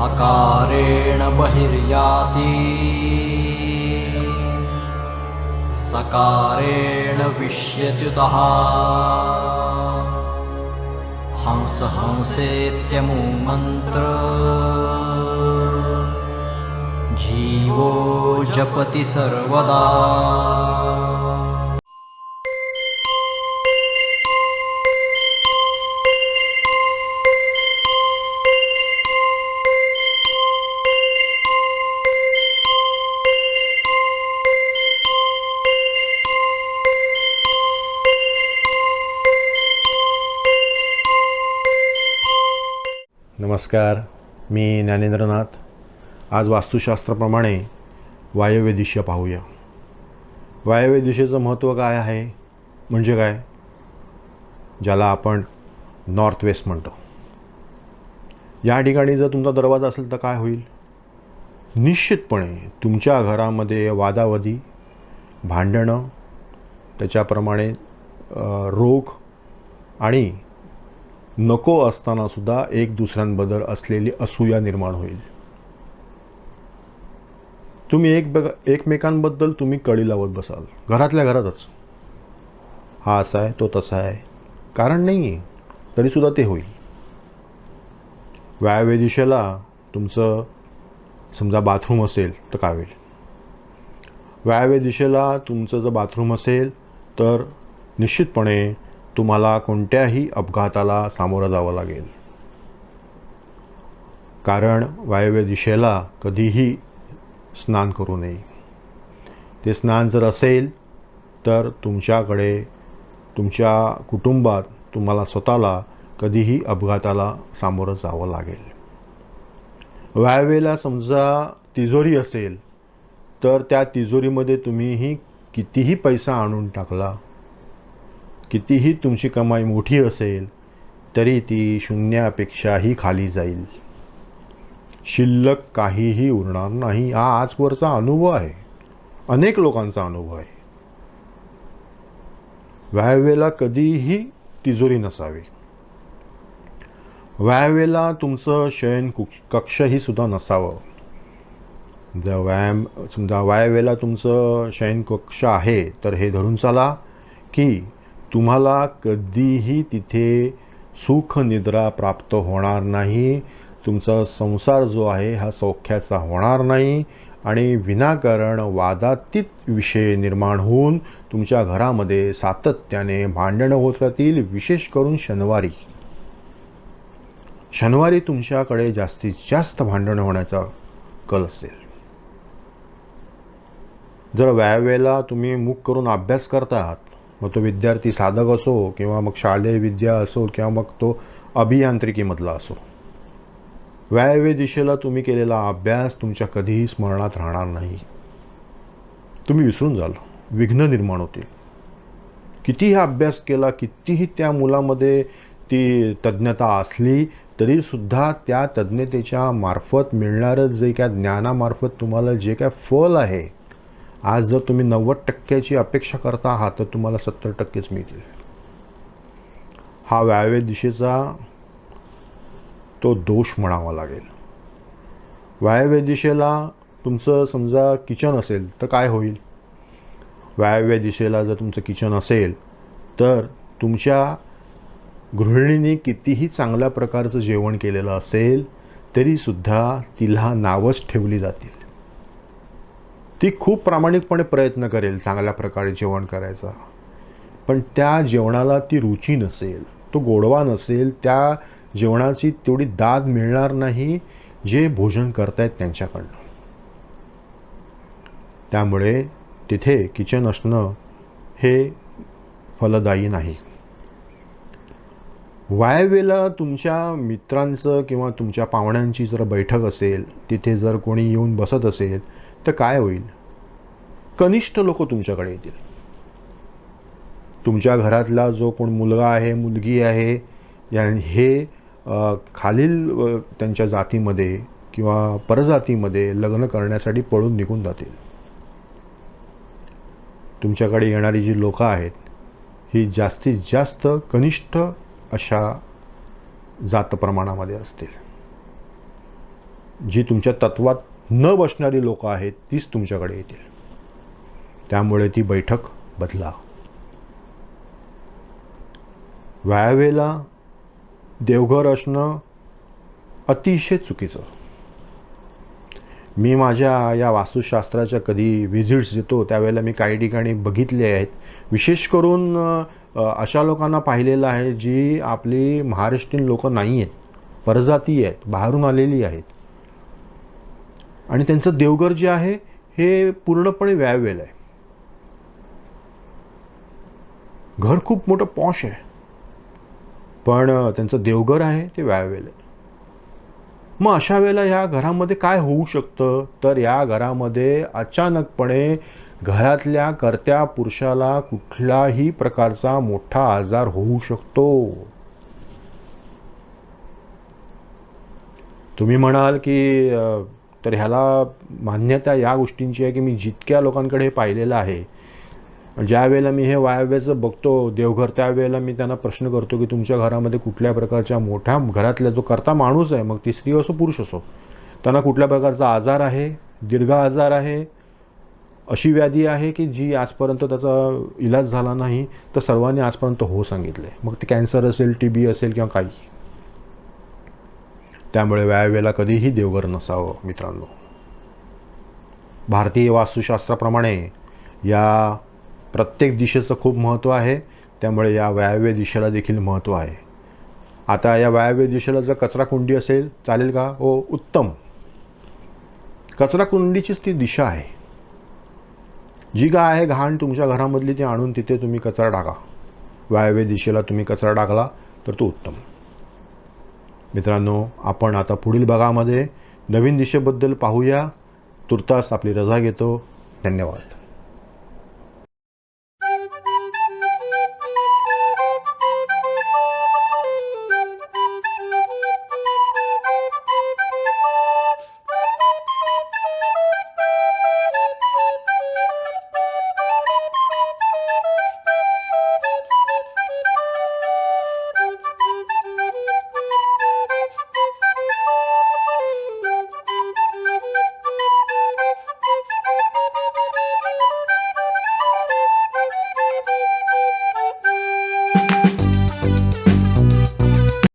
अकारेण बहिर्याति। सकारेण विश्यत्युतः हंस हंसेत्यमु मन्त्र जीवो जपति सर्वदा नमस्कार मी ज्ञानेंद्रनाथ. आज वास्तुशास्त्राप्रमाणे वायव्य दिशा पाहूया. वायव्य दिशेचं महत्त्व काय आहे? म्हणजे काय? ज्याला आपण नॉर्थ वेस्ट म्हणतो. या ठिकाणी जर तुमचा दरवाजा असेल तर काय होईल? निश्चितपणे तुमच्या घरामध्ये वादावधी भांडणं त्याच्याप्रमाणे रोग आणि नको असताना सुद्धा एक दुसऱ्यांबद्दल असलेली असूया निर्माण होईल. तुम्ही एक एकमेकांबद्दल तुम्ही कळी लावत बसाल. घरातल्या घरातच. हा असा आहे तो तसा आहे. कारण नाही आहे तरीसुद्धा ते होईल. वायव्य दिशेला तुमचं समजा बाथरूम असेल तर काय होईल? वायव्य दिशेला तुमचं जर बाथरूम असेल तर निश्चितपणे तुम्हाला कोणत्याही अपघाताला सामोरं जावं लागेल. कारण वायव्य दिशेला कधीही स्नान करू नये. ते स्नान जर असेल तर तुमच्याकडे तुमच्या कुटुंबात तुम्हाला स्वतःला कधीही अपघाताला सामोरं जावं लागेल. वायव्येला समजा तिजोरी असेल तर त्या तिजोरीमध्ये तुम्हीही कितीही पैसा आणून टाकला कितीही तुमची कमाई मोठी असेल तरी ती शून्यापेक्षाही खाली जाईल. शिल्लक काहीही उरणार नाही हा आजवरचा अनुभव आहे. अनेक लोकांचा अनुभव आहे. व्यायवेला कधीही तिजोरी नसावी. व्यायवेला तुमचं शयन कुक कक्षही सुद्धा नसावं. जर व्यायाम समजा वायवेला तुमचं शयन कक्ष आहे तर हे धरून चाला की तुम्हाला कधीही तिथे सुख निद्रा प्राप्त होणार नाही. तुमचा संसार जो आहे हा सौख्याचा होणार नाही आणि विनाकारण वादातीत विषय निर्माण होऊन तुमच्या घरामध्ये सातत्याने भांडणं होत राहतील विशेष करून शनिवारी. शनिवारी तुमच्याकडे जास्तीत जास्त भांडणं होण्याचा कल असेल. जर व्यायावेला तुम्ही मुख करून अभ्यास करतात मग तो विद्यार्थी साधक असो किंवा मग शालेय विद्या असो किंवा मग तो अभियांत्रिकीमधला असो. व्यायव्य दिशेला तुम्ही केलेला अभ्यास तुमच्या कधीही स्मरणात राहणार नाही. तुम्ही विसरून जाल. विघ्न निर्माण होतील. कितीही अभ्यास केला कितीही त्या मुलामध्ये ती तज्ज्ञता असली तरीसुद्धा त्या तज्ज्ञतेच्या मार्फत मिळणारं जे काय ज्ञानामार्फत तुम्हाला जे काय फल आहे आज जर तुम्ही नव्वद टक्क्याची अपेक्षा करता आहात तर तुम्हाला सत्तर टक्केच मिळतील. हा व्यायव्य दिशेचा तो दोष म्हणावा लागेल. वायव्य दिशेला तुमचं समजा किचन असेल तर काय होईल? वायव्य दिशेला जर तुमचं किचन असेल तर तुमच्या गृहिणीने कितीही चांगल्या प्रकारचं जेवण केलेलं असेल तरीसुद्धा तिला नावच ठेवली जातील. ती खूप प्रामाणिकपणे प्रयत्न करेल चांगल्या प्रकारे जेवण करायचा. पण त्या जेवणाला ती रुची नसेल तो गोडवा नसेल त्या जेवणाची तेवढी दाद मिळणार नाही जे भोजन करतायत त्यांच्याकडनं. त्यामुळे तिथे किचन असणं हे फलदायी नाही. वायवेला तुमच्या मित्रांचं किंवा तुमच्या पाहुण्यांची जर बैठक असेल तिथे जर कोणी येऊन बसत असेल तर काय होईल? कनिष्ठ लोक तुमच्याकडे येतील. तुमच्या घरातला जो कोण मुलगा आहे मुलगी आहे या हे खालील त्यांच्या जातीमध्ये किंवा परजातीमध्ये लग्न करण्यासाठी पळून निघून जातील. तुमच्याकडे येणारी जी लोकं आहेत ही जास्तीत जास्त कनिष्ठ अशा जात प्रमाणामध्ये असतील. जी तुमच्या तत्वात न बसणारी लोकं आहेत तीच तुमच्याकडे येतील. त्यामुळे ती बैठक बदला. व्यायावेला देवघर असणं अतिशय चुकीचं. मी माझ्या या वास्तुशास्त्राच्या कधी व्हिजिट्स देतो त्यावेळेला मी काही ठिकाणी बघितले आहेत. विशेष करून अशा लोकांना पाहिलेलं आहे जी आपली महाराष्ट्रीयन लोक नाही आहेत. परजाती आहेत बाहेरून आलेली आहेत. आणि त्यांचं देवघर जे आहे हे पूर्णपणे व्यायावेल आहे. घर खूप मोठं पॉश आहे. पण त्यांचं देवघर आहे ते व्यायावेल. आहे मग अशा वेळेला ह्या घरामध्ये काय होऊ शकतं? तर या घरामध्ये अचानकपणे घरातल्या कर्त्या पुरुषाला कुठलाही प्रकारचा मोठा आजार होऊ शकतो. तुम्ही म्हणाल की तर ह्याला मान्यता या गोष्टींची आहे की मी जितक्या लोकांकडे पाहिलेलं आहे ज्या वेळेला मी हे वायव्याचं बघतो देवघर त्यावेळेला मी त्यांना प्रश्न करतो की तुमच्या घरामध्ये कुठल्या प्रकारच्या मोठ्या घरातल्या जो करता माणूस आहे मग ती स्त्री असो पुरुष असो त्यांना कुठल्या प्रकारचा आजार आहे दीर्घ आजार आहे अशी व्याधी आहे की जी आजपर्यंत त्याचा इलाज झाला नाही तर सर्वांनी आजपर्यंत हो सांगितले मग ते कॅन्सर असेल टी बी असेल किंवा काही. त्यामुळे व्यायावेला कधीही देवघर नसावं मित्रांनो. भारतीय वास्तुशास्त्राप्रमाणे या प्रत्येक दिशेचं खूप महत्त्व आहे. त्यामुळे या वायव्य दिशेला देखील महत्त्व आहे. आता या वायव्य दिशेला जर कचरा कुंडी असेल चालेल का? हो उत्तम. कचरा कुंडीचीच ती दिशा आहे. जी काय आहे घाण तुमच्या घरामधली ती आणून तिथे तुम्ही कचरा टाका. वायव्य दिशेला तुम्ही कचरा टाकला तर तो उत्तम. मित्रांनो आपण आता पुढील भागामध्ये नवीन दिशेबद्दल पाहूया. तुर्तास आपली रजा घेतो. धन्यवाद.